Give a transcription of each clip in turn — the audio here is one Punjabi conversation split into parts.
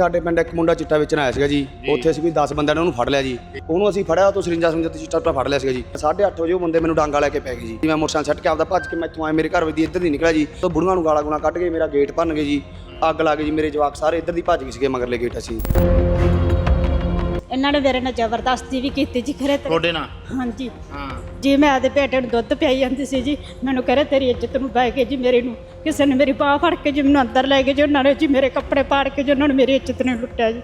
ਸਾਡੇ ਪਿੰਡ ਇੱਕ ਮੁੰਡਾ ਚਿੱਟਾ ਵੇਚਣ ਆਇਆ ਸੀਗਾ ਜੀ। ਉੱਥੇ ਅਸੀਂ ਕੋਈ 10 ਬੰਦਿਆਂ ਨੇ ਉਹਨੂੰ ਫੜ ਲਿਆ ਜੀ। ਉਹਨੂੰ ਅਸੀਂ ਫੜਿਆ ਤੋਂ ਸਰਿੰਜਾ ਸਮਝਾ ਤੇ ਚਿੱਟਾ ਫੜ ਲਿਆ ਸੀਗਾ ਜੀ। 8:30 ਵਜੇ ਉਹ ਬੰਦੇ ਮੈਨੂੰ ਡਾਂਗਾ ਲੈ ਕੇ ਪੈ ਗਏ ਜੀ। ਮੈਂ ਮੋਟਰਸਾਈਕਲ ਛੱਡ ਕੇ ਆਪਦਾ ਭੱਜ ਕੇ ਮੈਥੋਂ ਆਏ ਮੇਰੇ ਘਰ ਦੀ ਇੱਧਰ ਦੀ ਨਿਕਲਿਆ ਜੀ। ਉਹ ਬੁੜੀਆਂ ਨੂੰ ਗਾਲਾਂ ਗੁਣਾ ਕੱਢ ਕੇ ਮੇਰਾ ਗੇਟ ਭੰਨ ਗਏ ਜੀ। ਅੱਗ ਲਾ ਗਈ ਜੀ ਮੇਰੇ ਜਵਾਕ ਸਾਰੇ ਇੱਧਰ ਦੀ ਭੱਜ ਗਏ ਸੀਗੇ ਮਗਰਲੇ ਗੇਟ ਅਸੀਂ। ਇਹਨਾਂ ਨੇ ਮੇਰੇ ਨਾਲ ਜ਼ਬਰਦਸਤੀ ਵੀ ਕੀਤੀ ਜੀ ਖਰੇ ਤੇ ਤੁਹਾਡੇ ਨਾਲ? ਹਾਂਜੀ। ਹਾਂ। ਜੀ ਮੈਂ ਆਦੇ ਬੇਟੇ ਨੂੰ ਦੁੱਧ ਪਿਆਈ ਜਾਂਦੀ ਸੀ ਜੀ। ਮੈਨੂੰ ਕਹਰੇ ਤੇਰੀ ਇੱਜ਼ਤ ਨੂੰ ਬਹਿ ਕੇ ਜੀ ਮੇਰੇ ਨੂੰ। ਕਿਸੇ ਨੇ ਮੇਰੀ ਬਾਹ ਫੜ ਕੇ ਜੀ ਮੈਨੂੰ ਅੰਦਰ ਲੈ ਗਏ ਜੀ ਉਹਨਾਂ ਨੇ ਜੀ ਮੇਰੇ ਕੱਪੜੇ ਪਾੜ ਕੇ ਜੀ ਉਹਨਾਂ ਨੇ ਮੇਰੀ ਇੱਜ਼ਤ ਨੇ ਲੁੱਟਿਆ ਜੀ।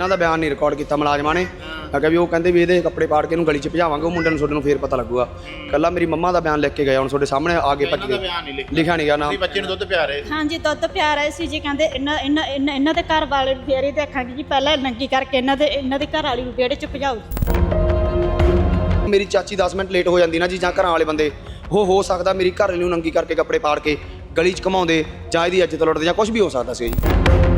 ਇਹਨਾਂ ਦਾ ਬਿਆਨ ਨਹੀਂ ਰਿਕਾਰਡ ਕੀਤਾ ਮੁਲਾਜ਼ਮਾਂ ਨੇ। ਮੈਂ ਕਿਹਾ ਵੀ ਉਹ ਕਹਿੰਦੇ ਵੀ ਇਹਦੇ ਕੱਪੜੇ ਪਾੜ ਕੇ ਇਹਨੂੰ ਗਲੀ 'ਚ ਭਜਾਵਾਂਗੇ ਉਹ ਮੁੰਡੇ ਨੂੰ ਤੁਹਾਡੇ ਨੂੰ ਫੇਰ ਪਤਾ ਲੱਗੂਗਾ। ਕੱਲਾ ਮੇਰੀ ਮੰਮਾ ਦਾ ਬਿਆਨ ਲਿਖ ਕੇ ਗਿਆ ਹੁਣ ਤੁਹਾਡੇ ਸਾਹਮਣੇ ਆ ਕੇ ਭੱਜ ਗਏ। ਬਿਆਨ ਨਹੀਂ ਲਿਖਿਆ। ਨਹੀਂ ਗਿਆ ਤੁਸੀਂ ਬੱਚੇ ਨੂੰ ਦੁੱਧ ਪਿਆ ਰਹੇ ਸੀ। ਹਾਂਜੀ ਦੁੱਧ ਪਿਆ ਰਹੇ ਸੀ ਜੀ ਕਹਿੰਦੇ ਇਹਨਾਂ ਇਹਨਾਂ ਇਹਨਾਂ ਦੇ ਘਰ ਵਾਲੇ ਨੂੰ ਫੇਰ ਹੀ ਦੇਖਾਂਗੇ ਜੀ ਪਹਿਲਾਂ ਨੰਗੀ ਕਰਕੇ ਇਹਨਾਂ ਦੇ ਇਹਨਾਂ ਦੇ ਘਰ ਵਾਲੀ ਨੂੰ ਵਿਹੜੇ 'ਚ ਭਜਾਓ ਮੇਰੀ ਚਾਚੀ 10 ਮਿੰਟ ਲੇਟ ਹੋ ਜਾਂਦੀ ਨਾ ਜੀ ਜਾਂ ਘਰਾਂ ਵਾਲੇ ਬੰਦੇ। ਉਹ ਹੋ ਸਕਦਾ ਮੇਰੀ ਘਰ ਨੂੰ ਨੰਗੀ ਕਰਕੇ ਕੱਪੜੇ ਪਾੜ ਕੇ ਗਲੀ 'ਚ ਘਮਾਉਂਦੇ ਜਾਂ ਇਹਦੀ ਇੱਜ਼ਤ ਲੁੱਟਦੇ ਜਾਂ ਕੁਝ ਵੀ ਹੋ ਸਕਦਾ ਸੀ ਜੀ।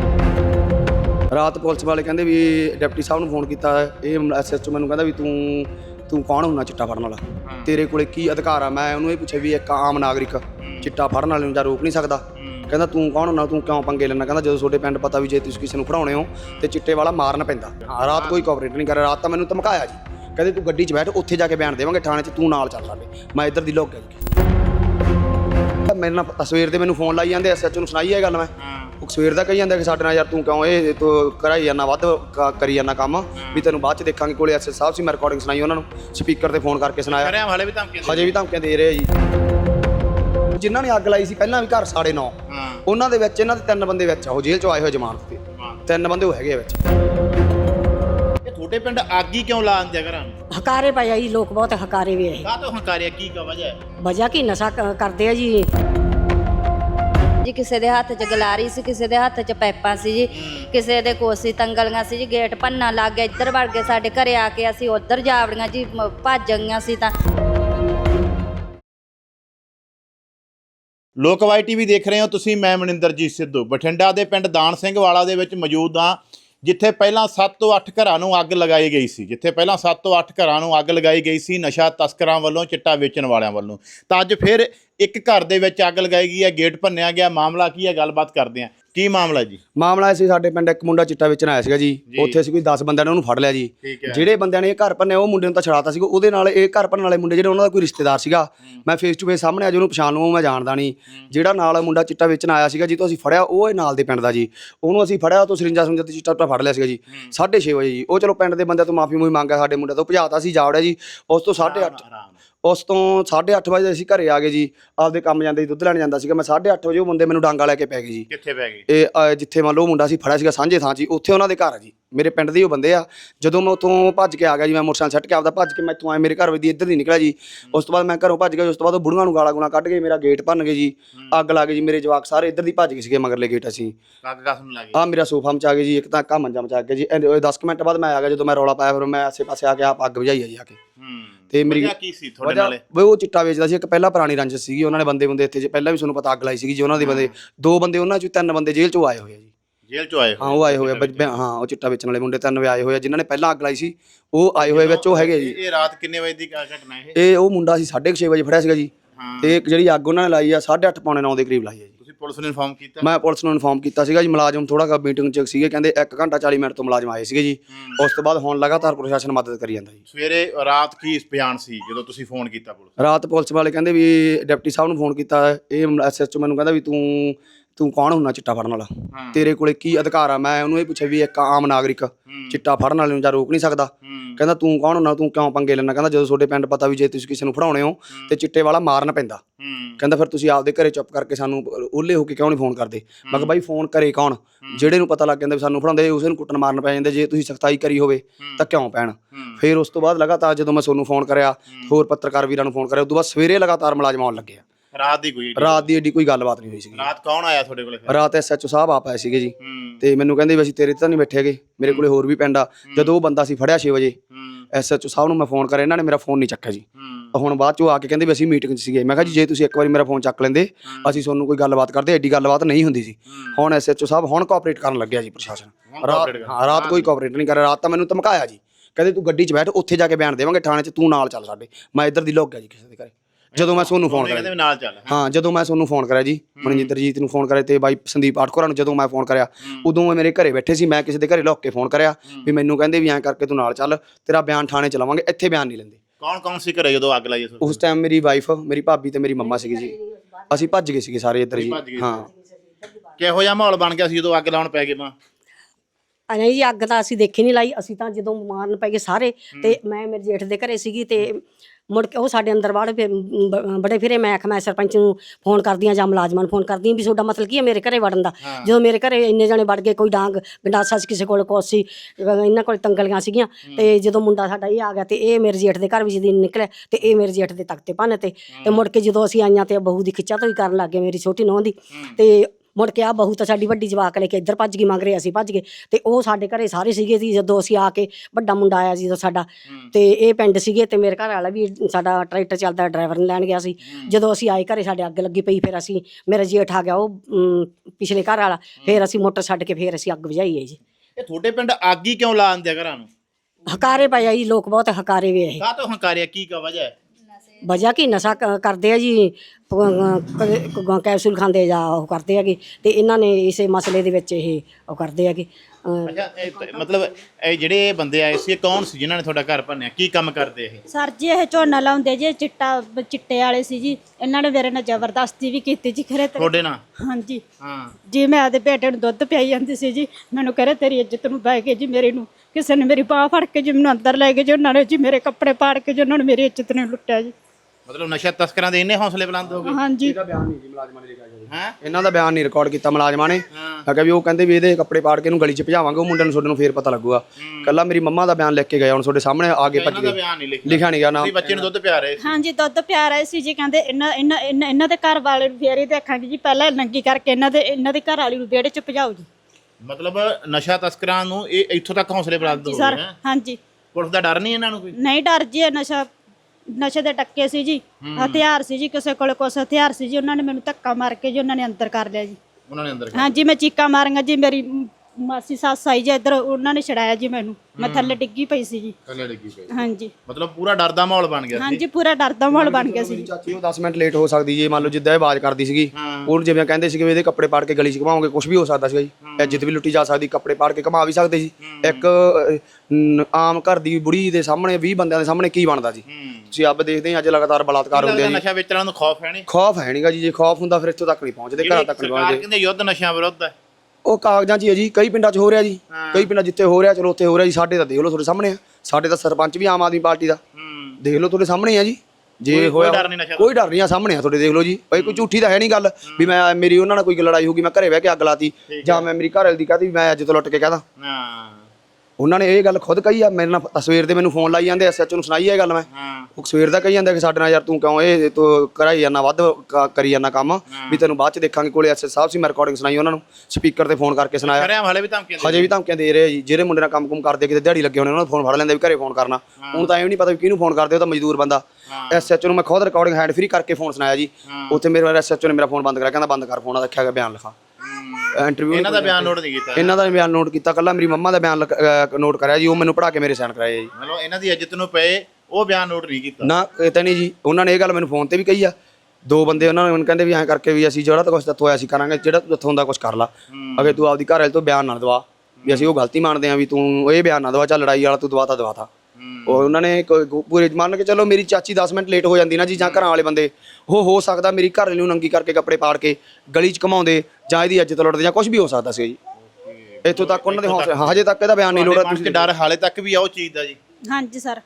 ਰਾਤ ਪੁਲਿਸ ਵਾਲੇ ਕਹਿੰਦੇ ਵੀ ਡਿਪਟੀ ਸਾਹਿਬ ਨੂੰ ਫੋਨ ਕੀਤਾ ਇਹ ਐਸਐਚਓ ਮੈਨੂੰ ਕਹਿੰਦਾ ਵੀ ਤੂੰ ਤੂੰ ਕੌਣ ਹੁੰਨਾ ਚਿੱਟਾ ਫੜਨ ਵਾਲਾ? ਤੇਰੇ ਕੋਲੇ ਕੀ ਅਧਿਕਾਰ ਆ? ਮੈਂ ਉਹਨੂੰ ਇਹ ਪੁੱਛਿਆ ਵੀ ਇੱਕ ਆਮ ਨਾਗਰਿਕ ਚਿੱਟਾ ਫੜਨ ਵਾਲੇ ਨੂੰ ਜਾਂ ਰੋਕ ਨਹੀਂ ਸਕਦਾ। ਕਹਿੰਦਾ ਤੂੰ ਕੌਣ ਹੁੰਨਾ ਤੂੰ ਕਿਉਂ ਪੰਗੇ ਲੈਣਾ ਕਹਿੰਦਾ ਜਦੋਂ ਤੁਹਾਡੇ ਪਿੰਡ ਪਤਾ ਵੀ ਜੇ ਤੁਸੀਂ ਕਿਸੇ ਨੂੰ ਫੜਾਉਣੇ ਹੋ ਤੇ ਚਿੱਟੇ ਵਾਲਾ ਮਾਰਨ ਪੈਂਦਾ। ਹਾਂ ਰਾਤ ਕੋਈ ਕੋਆਪਰੇਟ ਨਹੀਂ ਕਰ ਰਿਹਾ। ਰਾਤ ਤਾਂ ਮੈਨੂੰ ਧਮਕਾਇਆ ਜੀ। ਕਹਿੰਦੇ ਤੂੰ ਗੱਡੀ 'ਚ ਬੈਠ ਉੱਥੇ ਜਾ ਕੇ ਬਿਆਨ ਦੇਵਾਂਗੇ ਥਾਣੇ 'ਚ ਤੂੰ ਨਾਲ ਚੱਲ ਸਾਡੇ। ਮੈਂ ਇੱਧਰ ਦੀ ਲੁੱਕ ਗਿਆ ਮੇਰੇ ਨਾਲ ਸਵੇਰ ਦੇ ਮੈਨੂੰ ਫੋਨ ਲਾਈ ਜਾਂਦੇ ਐਸਐਚਓ ਨੂੰ ਸੁਣਾਈ ਇਹ ਗੱਲ ਮੈਂ। ਉਹ ਸਵੇਰ ਦਾ ਕਹੀ ਜਾਂਦਾ ਕਿ ਸਾਡੇ ਨਾਲ ਯਾਰ ਤੂੰ ਕਿਉਂ ਇਹ ਤੂੰ ਕਰਾਈ ਜਾਂਦਾ ਵੱਧ ਕ- ਕਰੀ ਜਾਂਦਾ ਕੰਮ। ਵੀ ਤੈਨੂੰ ਬਾਅਦ ਚ ਦੇਖਾਂਗੇ ਕੋਲੇ ਐਸਐਚ ਸਾਹਿਬ ਸੀ ਮੈਂ ਰਿਕਾਰਡਿੰਗ ਸੁਣਾਈ ਉਹਨਾਂ ਨੂੰ। ਸਪੀਕਰ ਤੇ ਫੋਨ ਕਰਕੇ ਸੁਣਾਇਆ। ਕਰਿਆ ਹਾਲੇ ਵੀ ਧਮਕੀਆਂ ਹਜੇ ਵੀ ਧਮਕੀਆਂ ਦੇ ਰਹੇ ਆ ਜੀ। ਜਿਨ੍ਹਾਂ ਨੇ ਅੱਗ ਲਾਈ ਸੀ ਪਹਿਲਾਂ ਵੀ ਘਰ ਸਾੜੇ ਨੌ। ਹਾਂ। ਉਹਨਾਂ ਦੇ ਵਿੱਚ ਇਹਨਾਂ ਦੇ ਤਿੰਨ ਬੰਦੇ ਵਿੱਚ ਆ। ਉਹ ਜੇਲ੍ਹ ਚੋਂ ਆਏ ਹੋਏ ਜ਼ਮਾਨਤ ਤੇ। ਤਿੰਨ ਬੰਦੇ ਉਹ ਹੈਗੇ ਆ ਵਿੱਚ। ਇਹ ਤੁਹਾਡੇ ਪਿੰਡ ਹੀ ਕਿਉਂ ਲਾ ਦਿੰਦੇ ਘਰਾਂ ਨੂੰ? ਹਕਾਰੇ ਜੀ ਲੋਕ ਬਹੁਤ ਹਕਾਰੇ ਵੀ ਹੈ ਕਾਹ ਤੋਂ ਹੰਕਾਰਿਆ? ਕੀ ਕਾ ਵਜ੍ਹਾ ਹੈ? ਵਜ੍ਹਾ ਕੀ ਨਸ਼ਾ ਕ- ਕਰਦੇ ਆ ਜੀ ਜੀ, ਕਿਸੇ ਦੇ ਹੱਥ 'ਚ ਗਲਾਰੀ ਸੀ, ਕਿਸੇ ਦੇ ਹੱਥ 'ਚ ਪੈਪਾਂ ਸੀ ਜੀ, ਕਿਸੇ ਦੇ ਕੋਸੀ ਤੰਗਲੀਆਂ ਸੀ ਜੀ, ਗੇਟ ਭੰਨਾ ਲੱਗ ਗਿਆ ਇੱਧਰ ਵੜ ਗਏ, ਸਾਡੇ ਘਰੇ ਆ ਕੇ ਅਸੀਂ ਉੱਧਰ ਜਾਵੜੀਆਂ ਜੀ, ਮ- ਭੱਜ ਗਈਆਂ ਸੀ ਤਾਂ। ਲੋਕਵਾਈ ਟੀਵੀ ਦੇਖ ਰਹੇ ਹੋ ਤੁਸੀਂ, ਮੈਂ ਮਨਿੰਦਰਜੀਤ ਸਿੱਧੂ। ਬਠਿੰਡਾ ਦੇ ਪਿੰਡ ਦਾਨ ਸਿੰਘ ਵਾਲਾ ਦੇ ਵਿੱਚ ਮੌਜੂਦ ਹਾਂ। ਜਿੱਥੇ ਪਹਿਲਾਂ 7 ਤੋਂ 8 ਘਰਾਂ ਨੂੰ ਅੱਗ ਲਗਾਈ ਗਈ ਸੀ, ਜਿੱਥੇ ਪਹਿਲਾਂ 7 ਤੋਂ 8 ਘਰਾਂ ਨੂੰ ਅੱਗ ਲਗਾਈ ਗਈ ਸੀ, ਨਸ਼ਾ ਤਸਕਰਾਂ ਵੱਲੋਂ, ਚਿੱਟਾ ਵੇਚਣ ਵਾਲਿਆਂ ਵੱਲੋਂ। ਤਾਂ ਅੱਜ ਫਿਰ ਇੱਕ ਘਰ ਦੇ ਵਿੱਚ ਅੱਗ ਲਗਾਈ ਗਈ ਹੈ, ਗੇਟ ਭੰਨਿਆ ਗਿਆ, ਮਾਮਲਾ ਕੀ ਹੈ, ਗੱਲਬਾਤ ਕਰਦੇ ਹਾਂ। ਕੀ ਮਾਮਲਾ ਜੀ? ਮਾਮਲਾ ਸੀ ਸਾਡੇ ਪਿੰਡ ਇੱਕ ਮੁੰਡਾ ਚਿੱਟਾ ਵੇਚਣ ਆਇਆ ਸੀਗਾ ਜੀ। ਉੱਥੇ ਅਸੀਂ ਕੋਈ 10 ਬੰਦਿਆਂ ਨੇ ਉਹਨੂੰ ਫੜ ਲਿਆ ਜੀ। ਜਿਹੜੇ ਬੰਦਿਆਂ ਨੇ ਇਹ ਘਰ ਭੰਨਿਆ ਉਹ ਮੁੰਡੇ ਨੂੰ ਤਾਂ ਛੜਾਤਾ ਸੀਗਾ। ਉਹਦੇ ਨਾਲ ਇਹ ਘਰ ਭੰਨਣ ਵਾਲੇ ਮੁੰਡੇ ਜਿਹੜੇ ਉਹਨਾਂ ਦਾ ਕੋਈ ਰਿਸ਼ਤੇਦਾਰ ਸੀਗਾ। ਮੈਂ ਫੇਸ ਟੂ ਫੇਸ ਸਾਹਮਣੇ ਅੱਜ ਉਹਨੂੰ ਪਛਾਣ ਲਵਾਂ ਮੈਂ ਜਾਣਦਾ ਨਹੀਂ। ਜਿਹੜਾ ਨਾਲ ਮੁੰਡਾ ਚਿੱਟਾ ਵੇਚਣ ਆਇਆ ਸੀਗਾ ਜੀ ਤੋਂ ਅਸੀਂ ਫੜਿਆ ਉਹ ਇਹ ਨਾਲ ਦੇ ਪਿੰਡ ਦਾ ਜੀ। ਉਹਨੂੰ ਅਸੀਂ ਫੜਿਆ ਉਹ ਤੋਂ ਸਰਿੰਜਾ ਸਮਝਾ ਤੇ ਚਿੱਟਾ ਫੜ ਲਿਆ ਸੀਗਾ ਜੀ। 6:30 ਵਜੇ ਜੀ। ਉਹ ਚਲੋ ਪਿੰਡ ਦੇ ਬੰਦਿਆਂ ਤੋਂ ਮਾਫੀ ਮੂਈ ਮੰਗਿਆ ਸਾਡੇ ਮੁੰਡੇ ਤੋਂ। ਭਜਾਤਾ ਸੀ ਜਾਵੜਿਆ ਜੀ। ਉਸ ਤੋਂ 8:30 ਆਰਾਮ। ਉਸ ਤੋਂ 8:30 ਵਜੇ ਅਸੀਂ ਘਰੇ ਆ ਗਏ ਜੀ ਆਪਦੇ ਕੰਮ ਜਾਂਦੇ ਸੀ ਦੁੱਧ ਲੈਣ ਜਾਂਦਾ ਸੀਗਾ। ਮੈਂ 8:30 ਵਜੇ ਉਹ ਬੰਦੇ ਮੈਨੂੰ ਡਾਂਗਾ ਲੈ ਕੇ ਪੈ ਗਏ ਜੀ। ਕਿੱਥੇ ਪੈ ਗਈ ਇਹ ਜਿੱਥੇ ਮੰਨ ਲਓ ਉਹ ਮੁੰਡਾ ਸੀ ਫੜਿਆ ਸੀਗਾ ਸਾਂਝੇ ਥਾਂ 'ਚ ਹੀ, ਉੱਥੇ ਉਹਨਾਂ ਦੇ ਘਰ ਆ ਜੀ। ਮੇਰੇ ਪਿੰਡ ਦੇ ਹੀ ਉਹ ਬੰਦੇ ਆ। ਜਦੋਂ ਮੈਂ ਉੱਥੋਂ ਭੱਜ ਕੇ ਆ ਗਿਆ ਜੀ ਮੈਂ ਮੋਟਰਸਾਈਕਲ ਛੱਡ ਕੇ ਆਪਦਾ ਭੱਜ ਕੇ ਮੈਥੋਂ ਆਏ ਮੇਰੇ ਘਰ ਦੀ ਇੱਧਰ ਦੀ ਨਿਕਲਿਆ ਜੀ। ਉਸ ਤੋਂ ਬਾਅਦ ਮੈਂ ਘਰੋਂ ਭੱਜ ਗਿਆ ਉਸ ਤੋਂ ਬਾਅਦ ਉਹ ਬੁੜੀਆਂ ਨੂੰ ਗਾਲਾਂ ਗੁਣਾ ਕੱਢ ਕੇ ਮੇਰਾ ਗੇਟ ਭੰਨ ਗਏ ਜੀ। ਅੱਗ ਲਾ ਗਈ ਜੀ ਮੇਰੇ ਜਵਾਕ ਸਾਰੇ ਇੱਧਰ ਦੀ ਭੱਜ ਗਏ ਸੀਗੇ ਮਗਰਲੇ ਗੇਟ ਅਸੀਂ। ਅੱਗ ਕਸ ਨੂੰ ਲੱਗੀ ਆ ਮੇਰਾ ਸੋਫਾ ਮਚਾ ਗਏ ਜੀ ਇੱਕ ਤਾਂ ਕਾ ਮੰਜਾ ਮਚਾ ਕੇ ਜੀ। 10 ਮਿੰਟ ਬਾਅਦ ਮੈਂ ਆ ਗਿਆ ਜਦੋਂ ਮੈਂ ਰੌਲਾ ਪਾਇਆ ਫਿਰ ਮੈਂ ਆਸੇ ਪਾਸੇ ਆ ਕੇ ਆਪ ਅੱਗ ਬੁਝਾਈ ਆ ਜੀ ਆ ਕੇ। ਹੂੰ। ਤੇ ਮੇਰੀ ਵਜ੍ਹਾ ਕੀ ਸੀ ਤੁਹਾਡੇ ਵਜ੍ਹਾ- ਨਾਲੇ? ਬਈ ਉਹ ਚਿੱਟਾ ਵੇਚਦਾ ਸੀ ਇੱਕ ਪਹਿਲਾਂ ਪੁਰਾਣੀ ਰੰਜਿਸ਼ ਸੀਗੀ ਉਹਨਾਂ ਨੇ ਬੰਦੇ ਬੰਦੇ ਇੱਥੇ ਜੇ ਪਹਿਲਾਂ ਵੀ ਤੁਹਾਨੂੰ ਪਤਾ ਅੱਗ ਲਾਈ ਸੀਗੀ ਜੀ ਉਹਨਾਂ ਦੇ ਬੰਦੇ ਦੋ ਬੰਦੇ ਉਹਨਾਂ ਚੋਂ ਤਿੰਨ ਬੰਦੇ ਜੇਲ੍ਹ ਚੋਂ ਆਏ ਹੋਏ ਆ ਜੀ। ਜੇਲ੍ਹ ਚੋਂ ਆਏ ਹਾਂ ਉਹ ਆਏ ਹੋਏ ਆ ਹਾਂ ਉਹ ਚਿੱਟਾ ਵੇਚਣ ਵਾਲੇ ਮੁੰਡੇ ਤਿੰਨ ਵੇ ਆਏ ਹੋਏ ਆ ਜਿਨ੍ਹਾਂ ਨੇ ਪਹਿਲਾਂ ਅੱਗ ਲਾਈ ਸੀ ਉਹ ਆਏ ਹੋਏ ਵਿੱਚ ਉਹ ਹੈਗੇ ਜੀ। ਇਹ ਰਾਤ ਕਿੰਨੇ ਵਜੇ ਦੀ ਘਟਨਾ ਇਹ? ਇਹ ਉਹ ਮੁੰਡਾ ਸੀ 6:30 ਵਜੇ ਫੜਿਆ ਸੀਗਾ ਜੀ। ਹਾਂ। ਤੇ ਇੱਕ ਜਿਹੜੀ ਅੱਗ ਉਹਨਾਂ ਨੇ ਲਾਈ ਆ 8:30 ਪੌਣੇ 9 ਦੇ ਕਰੀਬ ਲਾਈ ਆ ਜੀ। ਪੁਲਿਸ ਨੂੰ ਇਨਫਾਰਮ ਕੀਤਾ? ਮੈਂ ਪੁਲਿਸ ਨੂੰ ਇਨਫਾਰਮ ਕੀਤਾ ਸੀਗਾ ਜੀ ਮੁਲਾਜ਼ਮ ਥੋੜਾ ਜਿਹਾ ਮੀਟਿੰਗ 'ਚ ਸੀਗੇ ਕਹਿੰਦੇ 1 ਘੰਟਾ 40 ਮਿੰਟ ਤੋਂ ਮੁਲਾਜ਼ਮ ਆਏ ਸੀਗੇ ਜੀ। ਉਸ ਤੋਂ ਬਾਅਦ ਹੁਣ ਲਗਾਤਾਰ ਪ੍ਰਸ਼ਾਸਨ ਮਦਦ ਕਰੀ ਜਾਂਦਾ ਜੀ। ਸਵੇਰੇ ਰਾਤ ਕੀ ਬਿਆਨ ਸੀ ਜਦੋਂ ਤੁਸੀਂ ਫੋਨ ਕੀਤਾ ਪੁਲਿਸ ਰਾਤ ਪੁਲਿਸ ਵਾਲੇ ਕਹਿੰਦੇ ਵੀ ਡਿਪਟੀ ਸਾਹਿਬ ਨੂੰ ਫੋਨ ਕੀਤਾ ਇਹ ਐਸਐਚਓ ਮੈਨੂੰ ਕਹਿੰਦਾ ਵੀ ਤੂੰ ਤੂੰ ਕੌਣ ਹੁੰਨਾ ਚਿੱਟਾ ਫੜਨ ਵਾਲਾ? ਤੇਰੇ ਕੋਲੇ ਕੀ ਅਧਿਕਾਰ ਆ? ਮੈਂ ਉਹਨੂੰ ਇਹ ਪੁੱਛਿਆ ਵੀ ਇੱਕ ਆਮ ਨਾਗਰਿਕ ਚਿੱਟਾ ਫੜਨ ਵਾਲੇ ਨੂੰ ਜਾਂ ਰੋਕ ਨਹੀਂ ਸਕਦਾ। ਕਹਿੰਦਾ ਤੂੰ ਕੌਣ ਹੁੰਨਾ ਤੂੰ ਕਿਉਂ ਪੰਗੇ ਲੈਣਾ ਕਹਿੰਦਾ ਜਦੋਂ ਤੁਹਾਡੇ ਪਿੰਡ ਪਤਾ ਵੀ ਜੇ ਤੁਸੀਂ ਕਿਸੇ ਨੂੰ ਫੜਾਉਣੇ ਹੋ ਤੇ ਚਿੱਟੇ ਵਾਲਾ ਮਾਰਨ ਪੈਂਦਾ। ਕਹਿੰਦਾ ਫਿਰ ਤੁਸੀਂ ਆਪਦੇ ਘਰੇ ਚੁੱਪ ਕਰਕੇ ਸਾਨੂੰ ਓਲੇ ਹੋ ਕੇ ਕਿਉਂ ਨਹੀਂ ਫੋਨ ਕਰਦੇ? ਮੈਂ ਕਿਹਾ ਬਾਈ ਫੋਨ ਕਰੇ ਕੌਣ? ਜਿਹੜੇ ਨੂੰ ਪਤਾ ਲੱਗ ਜਾਂਦਾ ਵੀ ਸਾਨੂੰ ਫੜਾਉਂਦੇ ਉਸੇ ਨੂੰ ਕੁੱਟਣ ਮਾਰਨ ਪੈ ਜਾਂਦੇ। ਜੇ ਤੁਸੀਂ ਸਖਤਾਈ ਕਰੀ ਹੋਵੇ ਤਾਂ ਕਿਉਂ ਪੈਣ? ਫਿਰ ਉਸ ਤੋਂ ਬਾਅਦ ਲਗਾਤਾਰ ਜਦੋਂ ਮੈਂ ਤੁਹਾਨੂੰ ਫੋਨ ਕਰਿਆ ਹੋਰ ਪੱਤਰਕਾਰ ਵੀਰਾਂ ਨੂੰ ਫੋਨ ਕਰਿਆ ਉਸ ਤੋਂ ਬਾਅਦ ਸਵੇਰੇ ਲਗਾਤਾਰ ਮੁਲਾਜ਼ਮ ਆਉਣ ਲੱਗੇ ਆ। ਰਾਤ ਦੀ ਕੋਈ ਰਾਤ ਦੀ ਏਡੀ ਕੋਈ ਗੱਲਬਾਤ ਨਹੀਂ ਹੋਈ ਸੀਗੀ। ਰਾਤ ਕੌਣ ਆਇਆ ਤੁਹਾਡੇ ਕੋਲੇ ਫਿਰ? ਰਾਤ ਐਸਐਚਓ ਸਾਹਿਬ ਆਪ ਆਏ ਸੀਗੇ ਜੀ। ਹੂੰ। ਤੇ ਮੈਨੂੰ ਕਹਿੰਦੇ ਵੀ ਅਸੀਂ ਤੇਰੇ ਤੇ ਤਾਂ ਨਹੀਂ ਬੈਠੇ ਹੈਗੇ ਮੇਰੇ ਕੋਲੇ ਹੋਰ ਵੀ ਪਿੰਡ ਆ। ਜਦੋਂ ਉਹ ਬੰਦਾ ਸੀ ਫੜਿਆ 6 ਵਜੇ ਹੂੰ। ਐਸਐਚਓ ਸਾਹਿਬ ਨੂੰ ਮੈਂ ਫੋਨ ਕਰਿਆ ਇਹਨਾਂ ਨੇ ਮੇਰਾ ਫੋਨ ਨਹੀਂ ਚੱਕਿਆ ਜੀ। ਹੂੰ। ਹੁਣ ਬਾਅਦ ਚੋਂ ਆ ਕੇ ਕਹਿੰਦੇ ਵੀ ਅਸੀਂ ਮੀਟਿੰਗ 'ਚ ਸੀਗੇ। ਮੈਂ ਕਿਹਾ ਜੀ ਜੇ ਤੁਸੀਂ ਇੱਕ ਵਾਰੀ ਮੇਰਾ ਫੋਨ ਚੱਕ ਲੈਂਦੇ ਅਸੀਂ ਤੁਹਾਨੂੰ ਕੋਈ ਗੱਲਬਾਤ ਕਰਦੇ ਐਡੀ ਗੱਲਬਾਤ ਨਹੀਂ ਹੁੰਦੀ ਸੀ। ਹੁਣ ਐਸਐਚਓ ਸਾਹਿਬ ਹੁਣ ਕੋਆਪਰੇਟ ਕਰਨ ਲੱਗਿਆ ਜੀ ਪ੍ਰਸ਼ਾਸਨ। ਰਾਤ ਹਾਂ ਰਾਤ ਕੋਈ ਕੋਆਪਰੇਟ ਨਹੀਂ ਕਰ ਰਿਹਾ। ਰਾਤ ਤਾਂ ਮੈਨੂੰ ਧਮਕਾਇਆ ਜੀ। ਕਹਿੰਦੇ ਤੂੰ ਗੱਡੀ 'ਚ ਬੈਠ ਉੱਥੇ ਜਾ ਕੇ ਬਿਆਨ ਦੇਵਾਂਗੇ ਥਾਣੇ 'ਚ ਤੂੰ ਨਾਲ ਚੱਲ ਸਾਡੇ। ਮੈਂ ਇੱਧਰ ਦੀ ਲੁੱਕ ਗਿਆ ਜੀ ਕਿਸੇ ਦੇ ਘਰੇ। ਜਦੋਂ ਮੈਂ ਸੋਨੂੰ ਫੋਨ ਕਰਿਆ। ਵੀ ਨਾਲ ਚੱਲ। ਹਾਂ ਜਦੋਂ ਮੈਂ ਸੋਨੂੰ ਫੋਨ ਕਰਿਆ ਜੀ ਮਨਜਿੰਦਰਜੀਤ ਨੂੰ ਫੋਨ ਕਰਿਆ ਤੇ ਬਾਈ ਸੰਦੀਪ ਆਟਕੋਰਾ ਨੂੰ ਜਦੋਂ ਮੈਂ ਫੋਨ ਕਰਿਆ ਉਦੋਂ ਇਹ ਮੇਰੇ ਘਰੇ ਬੈਠੇ ਸੀ ਮੈਂ ਕਿਸੇ ਦੇ ਘਰੇ ਲੁੱਕ ਕੇ ਫੋਨ ਕਰਿਆ ਵੀ ਮੈਨੂੰ ਕਹਿੰਦੇ ਵੀ ਐਂ ਕਰਕੇ ਤੂੰ ਨਾਲ ਚੱਲ ਤੇਰਾ ਬਿਆਨ ਥਾਣੇ ਚ ਲਵਾਂਗੇ ਇੱਥੇ ਬਿਆਨ ਨਹੀਂ ਲੈਂਦੇ। ਕੌਣ ਕੌਣ ਸੀ ਘਰੇ ਜਦੋਂ ਅੱਗ ਲਾਈ ਉਸ ਟਾਈਮ ਮੇਰੀ ਵਾਈਫ ਮੇਰੀ ਭਾਬੀ ਤੇ ਮੇਰੀ ਮੰਮਾ ਸੀਗੀ ਜੀ। ਅਸੀਂ ਭੱਜ ਗਏ ਸੀਗੇ ਸਾਰੇ ਇੱਧਰ ਜੀ। ਹਾਂ। ਕਿਹੋ ਜਿਹਾ ਮਾਹੌਲ ਬਣ ਗਿਆ ਸੀ ਜਦੋਂ ਅੱਗ ਲਾਉਣ ਪੈ ਗਏ ਮਾਂ? ਨਹੀਂ ਜੀ ਅੱਗ ਤਾਂ ਅਸੀਂ ਦੇਖੀ ਨਹੀਂ ਲਾਈ ਅਸੀਂ ਤਾਂ ਜਦੋਂ ਮਾਰਨ ਪੈ ਗਏ ਸਾਰੇ ਤੇ ਮੈਂ ਮੇਰੇ ਜੇਠ ਦੇ ਘਰੇ ਸੀਗੀ ਤੇ ਮੁੜ ਕੇ ਉਹ ਸਾਡੇ ਅੰਦਰ ਬਾੜ ਫਿਰ ਬ- ਬੜੇ ਫਿਰੇ ਮੈਂ ਆਖ ਮੈਂ ਸਰਪੰਚ ਨੂੰ ਫੋਨ ਕਰਦੀ ਆ ਜਾਂ ਮੁਲਾਜ਼ਮਾਂ ਨੂੰ ਫੋਨ ਕਰਦੀ ਆ ਵੀ ਤੁਹਾਡਾ ਮਤਲਬ ਕੀ ਹੈ ਮੇਰੇ ਘਰੇ ਵੜਨ ਦਾ? ਜਦੋਂ ਮੇਰੇ ਘਰੇ ਇੰਨੇ ਜਣੇ ਵੜ ਗਏ ਕੋਈ ਡਾਂਗ ਗੰਡਾਸਾ ਸੀ ਕਿਸੇ ਕੋਲ ਕੁਛ ਸੀ ਅਹ ਇਹਨਾਂ ਕੋਲ ਤੰਗਲੀਆਂ ਸੀਗੀਆਂ ਤੇ ਜਦੋਂ ਮੁੰਡਾ ਸਾਡਾ ਇਹ ਆ ਗਿਆ ਤੇ ਇਹ ਮੇਰੇ ਜੇਠ ਦੇ ਘਰ ਵਿੱਚ ਦੀ ਨਿਕਲਿਆ ਤੇ ਇਹ ਮੇਰੇ ਜੇਠ ਦੇ ਤਖਤੇ ਭੰਨ ਤੇ। ਤੇ ਮੁੜ ਕੇ ਜਦੋਂ ਅਸੀਂ ਆਈਆਂ ਤੇ ਬਹੂ ਦੀ ਖਿੱਚਾ ਤੋਂ ਹੀ ਕਰਨ ਲੱਗ ਗਏ ਮੇਰੀ ਛੋਟੀ ਨੂੰਹ ਦੀ। ਤੇ ਮੁੜ ਕੇ ਆ ਬਹੂ ਤਾਂ ਸਾਡੀ ਵੱਡੀ ਜਵਾਕ ਲੈ ਕੇ ਇੱਧਰ ਭੱਜ ਗਈ ਮੰਗ ਰਹੇ ਅਸੀਂ ਭੱਜ ਗਏ। ਤੇ ਉਹ ਸਾਡੇ ਘਰੇ ਸਾਰੇ ਸੀਗੇ ਸੀ ਜਦੋਂ ਅਸੀਂ ਆ ਕੇ ਵੱਡਾ ਮੁੰਡਾ ਆਇਆ ਜਦੋਂ ਸਾਡਾ। ਤੇ ਇਹ ਪਿੰਡ ਸੀਗੇ ਤੇ ਮੇਰੇ ਘਰ ਵਾਲਾ ਵੀ ਸਾਡਾ ਟਰੈਕਟਰ ਚੱਲਦਾ ਡਰਾਈਵਰ ਨੂੰ ਲੈਣ ਗਿਆ ਸੀ। ਜਦੋਂ ਅਸੀਂ ਆਏ ਘਰੇ ਸਾਡੇ ਅੱਗ ਲੱਗੀ ਪਈ ਫਿਰ ਅਸੀਂ ਮੇਰਾ ਜੇਠ ਆ ਗਿਆ ਉਹ ਅਮ, ਪਿਛਲੇ ਘਰ ਵਾਲਾ ਫਿਰ ਅਸੀਂ ਮੋਟਰ ਛੱਡ ਕੇ ਫਿਰ ਅਸੀਂ ਅੱਗ ਬੁਝਾਈ ਹੈ ਜੀ। ਇਹ ਤੁਹਾਡੇ ਪਿੰਡ ਹੀ ਕਿਉਂ ਲਾਉਂਦੇ ਆ ਘਰਾਂ ਨੂੰ? ਹਕਾਰੇ ਪਏ ਆ ਜੀ ਲੋਕ ਬਹੁਤ ਹਕਾਰੇ ਵੀ ਇਹ। ਕਾਹ ਤੋਂ ਹੰਕਾਰਿਆ ਕੀ ਕਾ ਵਜ੍ਹਾ ਹੈ? ਵਜ੍ਹਾ ਕੀ ਨਸ਼ਾ ਕ- ਕਰਦੇ ਆ ਜੀ? ਪ- ਕਦੇ ਕ- ਕੈਪਸੂਲ ਖਾਂਦੇ ਜਾਂ ਉਹ ਕਰਦੇ ਹੈਗੇ ਤੇ ਇਹਨਾਂ ਨੇ ਇਸੇ ਮਸਲੇ ਦੇ ਵਿੱਚ ਇਹ ਉਹ ਕਰਦੇ ਹੈਗੇ ਅਹ ਅੱਛਾ ਇਹ ਤਾਂ- ਮਤਲਬ ਇਹ ਜਿਹੜੇ ਬੰਦੇ ਆਏ ਸੀ ਇਹ ਕੌਣ ਸੀ ਜਿਨ੍ਹਾਂ ਨੇ ਤੁਹਾਡਾ ਘਰ ਭੰਨਿਆ? ਕੀ ਕੰਮ ਕਰਦੇ ਇਹ? ਸਰ ਜੀ ਇਹ ਝੋਨਾ ਲਾਉਂਦੇ ਜੀ ਇਹ ਚਿੱਟਾ ਚਿੱਟੇ ਵਾਲੇ ਸੀ ਜੀ। ਇਹਨਾਂ ਨੇ ਮੇਰੇ ਨਾਲ ਜ਼ਬਰਦਸਤੀ ਵੀ ਕੀਤੀ ਜੀ ਖਰੇ ਤੇ ਤੁਹਾਡੇ ਨਾਲ? ਹਾਂਜੀ। ਹਾਂ। ਜੀ ਮੈਂ ਆਦੇ ਬੇਟੇ ਨੂੰ ਦੁੱਧ ਪਿਆਈ ਜਾਂਦੀ ਸੀ ਜੀ। ਮੈਨੂੰ ਕਹੇ ਤੇਰੀ ਇੱਜ਼ਤ ਨੂੰ ਬਹਿ ਕੇ ਜੀ ਮੇਰੇ ਨੂੰ ਕਿਸੇ ਨੇ ਮੇਰੀ ਬਾਹ ਫੜ ਕੇ ਜੀ ਮੈਨੂੰ ਅੰਦਰ ਲੈ ਗਏ ਜੀ ਉਹਨਾਂ ਨੇ ਜੀ ਮੇਰੇ ਕੱਪੜੇ ਪਾੜ ਕੇ ਜੀ ਉਹਨਾਂ ਨੇ ਮੇਰੀ ਇੱਜ਼ਤ ਨੂੰ ਲੁੱਟਿਆ ਜੀ। ਮਤਲਬ ਨਸ਼ਾ ਤਸਕਰਾਂ ਦੇ ਇੰਨੇ ਹੌਸਲੇ ਬੁਲੰਦ ਹੋ ਗਏ। ਹਾਂਜੀ। ਇਹਦਾ ਬਿਆਨ ਨਹੀਂ ਜੀ ਮੁਲਾਜ਼ਮਾਂ ਨੇ ਲਿਖਿਆ ਜੀ। ਹੈ? ਇਹਨਾਂ ਦਾ ਬਿਆਨ ਨਹੀਂ ਰਿਕਾਰਡ ਕੀਤਾ ਮੁਲਾਜ਼ਮਾਂ ਨੇ। ਮੈਂ ਕਿਹਾ ਵੀ ਉਹ ਕਹਿੰਦੇ ਵੀ ਇਹਦੇ ਕੱਪੜੇ ਪਾੜ ਕੇ ਇਹਨੂੰ ਗਲੀ 'ਚ ਭਜਾਵਾਂਗੇ ਉਹ ਮੁੰਡੇ ਨੂੰ ਤੁਹਾਡੇ ਨੂੰ ਫੇਰ ਪਤਾ ਲੱਗੂਗਾ। ਕੱਲਾ ਮੇਰੀ ਮੰਮਾ ਦਾ ਬਿਆਨ ਲਿਖ ਕੇ ਗਿਆ ਹੁਣ ਤੁਹਾਡੇ ਸਾਹਮਣੇ ਆ ਕੇ ਭੱਜ ਇਹਨਾਂ ਦਾ ਗਏ। ਬਿਆਨ ਨਹੀਂ ਲਿਖਿਆ। ਲਿਖਿਆ ਨਹੀਂ ਗਿਆ ਨਾ। ਤੁਸੀਂ ਬੱਚੇ ਨੂੰ ਦੁੱਧ ਪਿਆ ਰਹੇ ਸੀ। ਹਾਂਜੀ ਦੁੱਧ ਪਿਆ ਰਹੇ ਸੀ ਜੀ ਕਹਿੰਦੇ ਇਹਨਾਂ ਇਹਨਾਂ ਇਹਨਾਂ ਇਹਨਾਂ ਦੇ ਘਰ ਵਾਲੇ ਨੂੰ ਫੇਰ ਹੀ ਦੇਖਾਂਗੇ ਜੀ ਪਹਿਲਾਂ ਨੰਗੀ ਕਰਕੇ ਇਹਨਾਂ ਦੇ ਇਹਨਾਂ ਦੇ ਘਰ ਵਾਲੀ ਨੂੰ ਵਿਹੜੇ 'ਚ ਭਜਾਓ ਜੀ। ਮਤਲਬ ਨਸ਼ਾ ਤਸਕਰਾਂ ਨੂੰ ਇਹ ਇੱਥੋਂ ਤੱਕ ਹੌਸਲੇ ਬੁਲੰਦ ਹੋ ਸਰ ਗਏ ਹੈ? ਹਾਂਜੀ। ਪੁਲਿਸ ਦਾ ਡਰ ਨਹੀਂ ਇਹਨਾਂ ਨੂੰ ਕੋਈ? ਨਹੀਂ ਡਰ ਜੀ ਇਹ ਨਸ਼ਾ ਨਸ਼ੇ ਦੇ ਟੱਕੇ ਸੀ ਜੀ ਹਥਿਆਰ ਸੀ ਜੀ ਕਿਸੇ ਕੋਲ ਕੁਛ ਹਥਿਆਰ ਸੀ ਜੀ ਉਹਨਾਂ ਨੇ ਮੈਨੂੰ ਧੱਕਾ ਮਾਰ ਕੇ ਜੀ ਉਹਨਾਂ ਨੇ ਅੰਦਰ ਕਰ ਲਿਆ ਜੀ। ਉਹਨਾਂ ਨੇ ਅੰਦਰ ਹਾਂਜੀ ਮੈਂ ਚੀਕਾਂ ਮਾਰੀਆਂ ਜੀ ਮੇਰੀ ਮਾਸੀ ਸੱਸ ਆਈ ਜੀ ਇੱਧਰ ਉਹਨਾਂ ਨੇ ਛੜਾਇਆ ਜੀ ਮੈਨੂੰ। ਮੈਂ ਥੱਲੇ ਡਿੱਗੀ ਪਈ ਸੀ ਜੀ ਥੱਲੇ ਡਿੱਗੀ ਪਈ ਹਾਂਜੀ। ਮਤਲਬ ਪੂਰਾ ਡਰ ਦਾ ਮਾਹੌਲ ਬਣ ਗਿਆ ਸੀ। ਹਾਂਜੀ ਪੂਰਾ ਡਰ ਦਾ ਮਾਹੌਲ ਬਣ ਗਿਆ ਸੀ। ਜੀ। ਚਾਚੀ ਉਹ 10 ਮਿੰਟ ਲੇਟ ਹੋ ਸਕਦੀ ਜੇ ਮੰਨ ਲਓ ਜਿੱਦਾਂ ਇਹ ਆਵਾਜ਼ ਕਰਦੀ ਸੀਗੀ ਹਾਂ। ਉਹਨੂੰ ਜਿਵੇਂ ਕਹਿੰਦੇ ਸੀਗੇ ਵੀ ਇਹਦੇ ਕੱਪੜੇ ਪਾੜ ਕੇ ਗਲੀ 'ਚ ਘਮਾਓਗੇ ਕੁਝ ਵੀ ਹੋ ਸਕਦਾ ਸੀਗਾ ਜੀ। ਇੱਜ਼ਤ ਵੀ ਲੁੱਟੀ ਜਾ ਸਕਦੀ ਕੱਪੜੇ ਪਾੜ ਕੇ ਘਮਾ ਵੀ ਸਕਦੇ ਸੀ। ਇੱਕ ਅਹ, ਨ- ਆਮ ਘਰ ਦੀ ਬੁੜੀ ਦੇ ਸਾਹਮਣੇ 20 ਬੰਦਿਆਂ ਦੇ ਸਾਹਮਣੇ ਕੀ ਬਣਦਾ ਜੀ ਹੂੰ। ਤੁਸੀਂ ਆਪ ਦੇਖਦੇ ਆ ਅੱਜ ਲਗਾਤਾਰ ਬਲਾਤਕਾਰ ਹੁੰਦੇ ਆ ਜੀ। ਨਸ਼ਾ ਵੇਚਣ ਨੂੰ ਖੌਫ ਹੈ ਨਹੀਂ? ਖੌਫ ਹੈ ਨਹੀਂਗਾ ਜੀ ਜੇ ਖੌਫ ਹੁੰਦਾ ਫਿਰ ਇੱਥੋਂ ਤੱਕ ਨਹੀਂ ਪਹੁੰਚਦੇ ਘਰਾਂ ਤੱਕ ਨਹੀਂ ਸਰਕਾਰ ਪਹੁੰਚਦੇ। ਕਹਿੰਦੇ ਯੁੱਧ ਨਸ਼ਿਆਂ ਵਿਰੁੱਧ ਹੈ। ਉਹ ਕਾਗਜ਼ਾਂ 'ਚ ਹੀ ਹੈ ਜੀ ਕਈ ਪਿੰਡਾਂ 'ਚ ਹੋ ਰਿਹਾ ਜੀ। ਕਈ ਪਿੰਡਾਂ ਜਿੱਥੇ ਹੋ ਰਿਹਾ ਚਲੋ ਉੱਥੇ ਹੋ ਰਿਹਾ ਜੀ ਸਾਡੇ ਤਾਂ ਦੇਖ ਲਓ ਤੁਹਾਡੇ ਸਾਹਮਣੇ ਆ। ਸਾਡੇ ਤਾਂ ਸਰਪੰਚ ਵੀ ਆਮ ਆਦਮੀ ਪਾਰਟੀ ਦਾ। ਦੇਖ ਲਓ ਤੁਹਾਡੇ ਸਾਹਮਣੇ ਆ ਜੀ। ਜੇ ਹੋਇਆ। ਕੋਈ ਡਰ ਨਹੀਂ ਆ ਸਾਹਮਣੇ ਆ ਤੁਹਾਡੇ ਦੇਖ ਲਓ ਜੀ। ਭਾਈ ਕੋਈ ਝੂਠੀ ਤਾਂ ਹੈ ਨਹੀਂ ਗੱਲ ਵੀ ਮੈਂ ਮੇਰੀ ਉਹਨਾਂ ਨਾਲ ਕੋਈ ਲੜਾਈ ਹੋ ਗਈ ਮੈਂ ਘਰੇ ਬਹਿ ਕੇ ਅੱਗ ਲਾਤੀ ਜਾਂ ਮੈਂ ਮੇਰੀ ਘਰ ਵਾਲੀ ਦੀ ਕਹਤੀ ਮੈਂ ਅੱਜ ਤੋਂ ਲੁੱਟ ਕੇ ਕਹਦਾ ਹਾਂ। ਉਹਨਾਂ ਨੇ ਇਹ ਗੱਲ ਖੁਦ ਕਹੀ ਆ ਮੇਰੇ ਨਾਲ ਸਵੇਰ ਦੇ ਮੈਨੂੰ ਫੋਨ ਲਾਈ ਜਾਂਦੇ ਐਸਐਚਓ ਨੂੰ ਸੁਣਾਈ ਇਹ ਗੱਲ ਮੈਂ। ਉਹ ਸਵੇਰ ਦਾ ਕਹੀ ਜਾਂਦਾ ਕਿ ਸਾਡੇ ਨਾਲ ਯਾਰ ਤੂੰ ਕਿਉਂ ਇਹ ਤੂੰ ਕਰਾਈ ਜਾਂਦਾ ਵੱਧ ਕ- ਕਰੀ ਜਾਂਦਾ ਕੰਮ। ਵੀ ਤੈਨੂੰ ਬਾਅਦ ਚ ਦੇਖਾਂਗੇ ਕੋਲੇ ਐਸਐਚ ਸਾਹਿਬ ਸੀ ਮੈਂ ਰਿਕਾਰਡਿੰਗ ਸੁਣਾਈ ਉਹਨਾਂ ਨੂੰ ਸਪੀਕਰ ਤੇ ਫੋਨ ਕਰਕੇ ਸੁਣਾਇਆ। ਕਰਿਆ ਹਲੇ ਵੀ ਧਮਕੀਆਂ ਦੇ ਹਜੇ ਵੀ ਧਮਕੀਆਂ ਦੇ ਰਹੇ ਆ ਜੀ ਜਿਹੜੇ ਮੁੰਡੇ ਨਾਲ ਕੰਮ ਕੁਮ ਕਰਦੇ ਕਿਤੇ ਦਿਹਾੜੀ ਲੱਗੇ ਹੋਣੇ ਉਹਨਾਂ ਨੂੰ ਫੋਨ ਫੜ ਲੈਂਦੇ ਵੀ ਘਰੇ ਫੋਨ ਕਰਨਾ। ਹੁਣ ਤਾਂ ਐਵੇਂ ਨਹੀਂ ਪਤਾ ਵੀ ਕਿਹਨੂੰ ਫੋਨ ਕਰਦੇ ਉਹ ਤਾਂ ਮਜ਼ਦੂਰ ਬੰਦਾ। ਐਸਐਚਓ ਨੂੰ ਮੈਂ ਖੁਦ ਰਿਕਾਰਡਿੰਗ ਹੈਂਡ ਫ੍ਰੀ ਕਰਕੇ ਫੋਨ ਸੁਣਾਇਆ ਜੀ। ਉੱਥੇ ਮੇਰੇ ਐਸਐਚਓ ਨੇ ਮੇਰਾ ਫੋਨ ਬੰਦ ਕਰਿਆ ਕਹਿੰਦਾ ਬੰਦ ਕਰ ਫੋਨ ਆ ਰੱਖਿਆ ਗਿਆ ਬਿਆਨ ਲਿਖਾ। ਇੰਟਰਵਿਊ ਇਹਨਾਂ ਦਾ ਬਿਆਨ ਨੋਟ ਨਹੀਂ ਕੀਤਾ। ਇਹਨਾਂ ਦਾ ਬਿਆਨ ਨੋਟ ਕੀਤਾ। ਕੱਲਾ ਮੇਰੀ ਮੰਮਾ ਦਾ ਬਿਆਨ ਨੋਟ ਕਰਿਆ ਜੀ ਉਹ ਮੈਨੂੰ ਪੜਾ ਕੇ ਮੇਰੇ ਸਾਈਨ ਕਰਾਏ ਜੀ। ਮਤਲਬ ਇਹਨਾਂ ਦੀ ਇੱਜ਼ਤ ਨੂੰ ਪਏ ਉਹ ਬਿਆਨ ਨੋਟ ਨਹੀਂ ਕੀਤਾ। ਨਾ ਕਿਤੇ ਨਹੀਂ ਜੀ ਉਹਨਾਂ ਨੇ ਇਹ ਗੱਲ ਮੈਨੂੰ ਫੋਨ ਤੇ ਵੀ ਕਹੀ ਆ। ਦੋ ਬੰਦੇ ਉਹਨਾਂ ਨੇ ਮੈਨੂੰ ਕਹਿੰਦੇ ਵੀ ਐਂ ਕਰਕੇ ਵੀ ਅਸੀਂ ਜਿਹੜਾ ਤਾਂ ਕੁਝ ਤੱਥ ਹੋਇਆ ਸੀ ਕਰਾਂਗੇ ਜਿਹੜਾ ਤੂੰ ਤੱਥੋਂ ਹੁੰਦਾ ਕੁਝ ਕਰ ਲਾ। ਅਗੇ ਤੂੰ ਆਪਦੀ ਘਰ ਵਾਲੇ ਤੋਂ ਬਿਆਨ ਨਾ ਦਵਾ ਵੀ ਅਸੀਂ ਉਹ ਗਲਤੀ ਮੰਨਦੇ ਆ ਵੀ ਤੂੰ ਇਹ ਬਿਆਨ ਨਾ ਦਵਾ ਚੱਲ ਲੜਾਈ ਵਾਲਾ ਤੂੰ ਦਵਾਤਾ ਦਵਾਤਾ। ਉਹ ਉਹਨਾਂ ਨੇ ਕੋਈ ਗੋ- ਪੂਰੇ ਮੰਨ ਕੇ ਚਲੋ ਮੇਰੀ ਚਾਚੀ 10 ਮਿੰਟ ਲੇਟ ਹੋ ਜਾਂਦੀ ਨਾ ਜੀ ਜਾਂ ਘਰਾਂ ਵਾਲੇ ਬੰਦੇ ਉਹ ਹੋ ਸਕਦਾ ਮੇਰੀ ਘਰ ਵਾਲੀ ਨੂੰ ਨੰਗੀ ਕਰਕੇ ਕੱਪੜੇ ਪਾੜ ਕੇ ਗਲੀ 'ਚ ਘਮਾਉਂਦੇ ਜਾਂ ਇਹਦੀ ਇੱਜ਼ਤ ਲੁੱਟਦੇ ਜਾਂ ਕੁਝ ਵੀ ਹੋ ਸਕਦਾ ਸੀ ਜੀ। ਇੱਥੋਂ ਤੱਕ ਉਹਨਾਂ ਦੇ ਹੌਸਲੇ ਹਾਂ, ਹਜੇ ਤੱਕ ਇਹਦਾ ਬਿਆਨ ਨਹੀਂ ਲੋੜਾ ਮਨ 'ਚ ਡਰ ਹਾਲੇ ਤੱਕ ਵੀ ਆ ਉਹ ਚੀਜ਼ ਦਾ ਜੀ? ਹਾਂਜੀ ਸਰ।